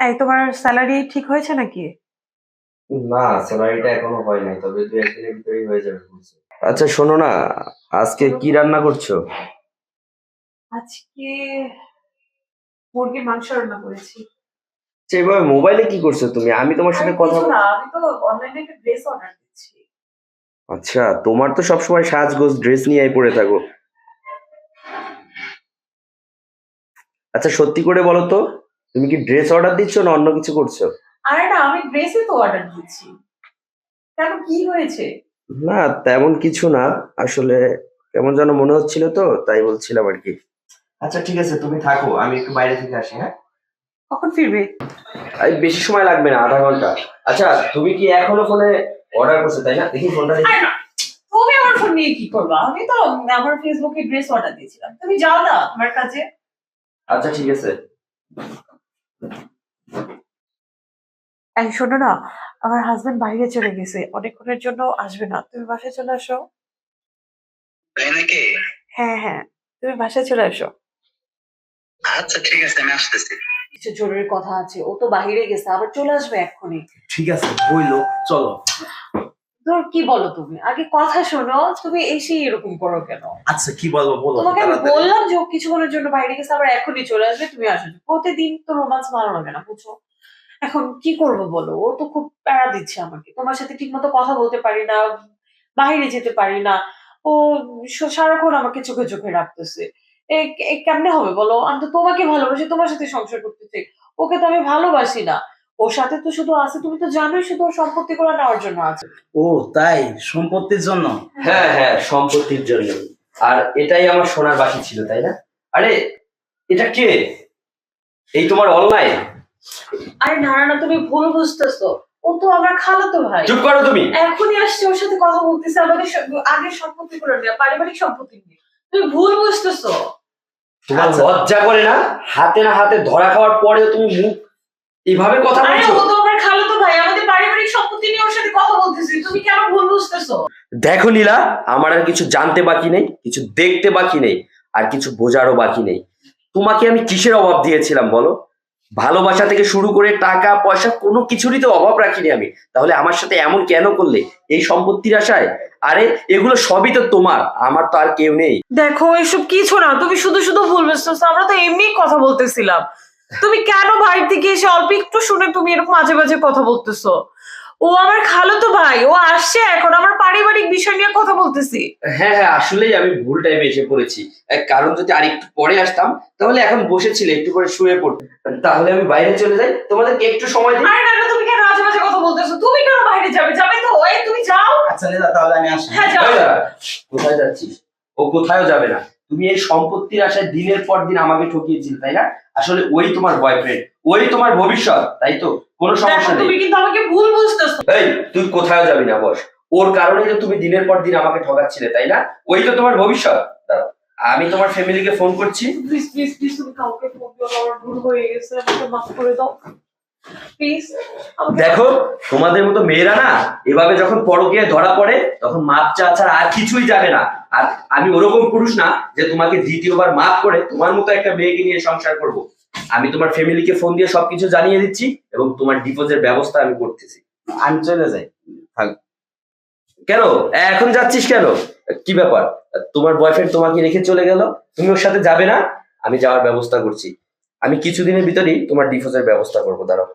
এই তোমার স্যালারি ঠিক হয়েছে নাকি? না স্যালারিটা এখনও হয় নাই তবে দু একদিনের ভিতরেই হয়ে যাবে আচ্ছা শোনো না আজকে কি রান্না করছ? আজকে মুরগির মাংস রান্না করেছি। সেভাবে মোবাইলে কি করছ তুমি? আমি তোমার সাথে কথা না আমি তো অনলাইনে একটা ড্রেস অর্ডার দিচ্ছি। আচ্ছা তোমার তো সবসময় সাজগোজ ড্রেস নিয়েই পড়ে থাকো। আচ্ছা সত্যি করে বলো তো। তুমি কি ড্রেস অর্ডার দিচ্ছ না অন্য কিছু করছ? আরে না আমি ড্রেসই তো অর্ডার দিচ্ছি কেন কি হয়েছে? না তেমন কিছু না। আসলে কেমন যেন মনে হচ্ছিল তো তাই বলছিলাম আর কি। আচ্ছা ঠিক আছে তুমি থাকো আমি একটু বাইরে থেকে আসি হ্যাঁ? কখন ফিরবে? এই বেশি সময় লাগবে না আধা ঘণ্টা। আচ্ছা তুমি কি এখনও ফোনে অর্ডার করছ তাই না? দেখি ফোনটা দেখি। তুমি আমার ফোন নিয়ে কি করবা? আমি তো আমার ফেসবুকে ড্রেস অর্ডার দিয়েছিলাম। তুমি যাও না তোমার কাছে। আচ্ছা ঠিক আছে। এই শোনো না আমার হাজবেন্ড বাইরে চলে গেছে অনেকক্ষণের জন্য আসবে না। তুমি বাসায় চলে আসো। তাই নাকি? হ্যাঁ হ্যাঁ তুমি বাসায় চলে আসো। আচ্ছা ঠিক আছে আমি আসতেছি। কিছু জরুরি কথা আছে ও তো বাহিরে গেছে আবার চলে আসবে এক্ষুনি। ঠিক আছে বইলো চলো। তোর কি বলো তুমি? আগে কথা শোনো তুমি এসে এরকম করো কেন? আচ্ছা কি বলব বলো তোমাকে আমি বললাম যে কিছুক্ষণের জন্য বাইরে গেছে আবার এখনই চলে আসবে তুমি আসো। প্রতিদিন তো রোমান্স ভালো লাগে না বুঝছ? এখন কি করব বলো? ও তো খুব প্যারা দিচ্ছে আমাকে। তোমার সাথে ঠিক মতো কথা বলতে পারি না বাইরে যেতে পারি না। ও সারাক্ষণ আমাকে চোখে চোখে রাখতেছে। কেমনে হবে বলো? আমি তো তোমাকে ভালোবাসি তোমার সাথে সংসার করতে চাই। ওকে তো আমি ভালোবাসি না। ওর সাথে তো শুধু আছে তুমি তো জানোই শুধু ওর সম্পত্তি করে নেওয়ার জন্য আছে। ও তাই? সম্পত্তির জন্য? হ্যাঁ হ্যাঁ সম্পত্তির জন্য। আর এটাই আমার সোনার বাকি ছিল তাই না? আরে এটা কে? এই তোমার অনলাইন আরে না না, তুমি ভুল বুঝতেছো। ও তো আমার খালাতো ভাই। চুপ করো তুমি। এখনই আসছে ওর সাথে কথা বলতেছে আমাদের আগের সম্পত্তি করে নেওয়া পারিবারিক সম্পত্তি নিয়ে। তুমি ভুল বুঝতেছো। তোমার। লজ্জা করে না? হাতে না হাতে ধরা খাওয়ার পরেও তুমি মুখ এইভাবে কথা আরে বলছো? ও তো আমার খালাতো ভাই আমাদের পারিবারিক সম্পত্তি নিয়ে ওর সাথে কথা বলতেছি। তুমি কেন ভুল বুঝতেছো? দেখো নীলা আমার আর কিছু জানতে বাকি নেই কিছু দেখতে বাকি নেই আর কিছু বোঝারও বাকি নেই। তোমাকে আমি কিসের অভাব দিয়েছিলাম বলো? ভালোবাসা থেকে শুরু করে টাকা পয়সা কোনো কিছুরই তো অভাব রাখিনি আমি। তাহলে আমার সাথে এমন কেন করলে? এই সম্পত্তির আশায়? আরে এগুলো সবই তো তোমার আমার তো আর কেউ নেই। দেখো এসব কিছু না তুমি শুধু শুধু ভুল বুঝতেছো আমরা তো এমনি কথা বলতেছিলাম। তুমি কেন বাইরে থেকে এসে অল্প একটু শুনে তুমি এরকম মাঝে মাঝে কথা বলতেছো? ও আমার খালো তো ভাই ও আসছে এখন আমার পারিবারিক বিষয় নিয়ে কথা বলতেছি। হ্যাঁ হ্যাঁ আসলেই আমি ভুল টাইমে এসে পড়েছি। এক কারণ যদি আর একটু পরে আসতাম তাহলে এখন বসেছিলে একটু করে শুয়ে পড়তে। তাহলে আমি বাইরে চলে যাই তোমাদেরকে একটু সময় দিই। আরে না তুমি কেন মাঝে মাঝে কথা বলতেছো? তুমি কেন বাইরে যাবে? যাবে তো ওই তুমি যাও। আচ্ছা তাহলে আমি আসি। হ্যাঁ যাও। কোথায় যাচ্ছিস? ও কোথায়ও যাবে না। তুমি এই সম্পত্তির আশায় দিনের পর দিন আমাকে ঠকিয়েছিলে তাই না? আসলে ওই তোমার বয়ফ্রেন্ড ওই তোমার ভবিষ্যৎ তাই তো? কোনো সমস্যা নেই। তুমি কিন্তু আমাকে ভুল বুঝতেছো। এই তুই কোথাও যাবি না বস? ওর কারণে তো তুমি দিনের পর দিন আমাকে ঠকাচ্ছিলে তাই না? ওই তো তোমার ভবিষ্যৎ। দাঁড়াও আমি তোমার ফ্যামিলিকে ফোন করছি। প্লিজ প্লিজ প্লিজ তুমি কাউকে ফোন দিও আমার ভুল হয়ে গেছে আমাকে মাফ করে দাও। প্লিজ দেখো তোমাদের মতো মেয়েরা না এভাবে যখন পরকে ধরা পড়ে তখন মাপ চা ছাড়া আর কিছুই যাবে না। আর আমি ওরকম পুরুষ না যে তোমাকে দ্বিতীয়বার মাপ করে তোমার মতো একটা মেয়েকে নিয়ে সংসার করব। আমি তোমার ফ্যামিলিকে ফোন দিয়ে সবকিছু জানিয়ে দিচ্ছি এবং তোমার ডিভোর্সের ব্যবস্থা আমি করতেছি। আমি চলে যাই। কেন? এখন যাচ্ছিস কেন? কি ব্যাপার? তোমার বয়ফ্রেন্ড তোমাকে রেখে চলে গেল? তুমি ওর সাথে যাবে না? আমি যাওয়ার ব্যবস্থা করছি। আমি কিছুদিনের ভিতরেই তোমার ডিভোর্সের ব্যবস্থা করব দাঁড়াও।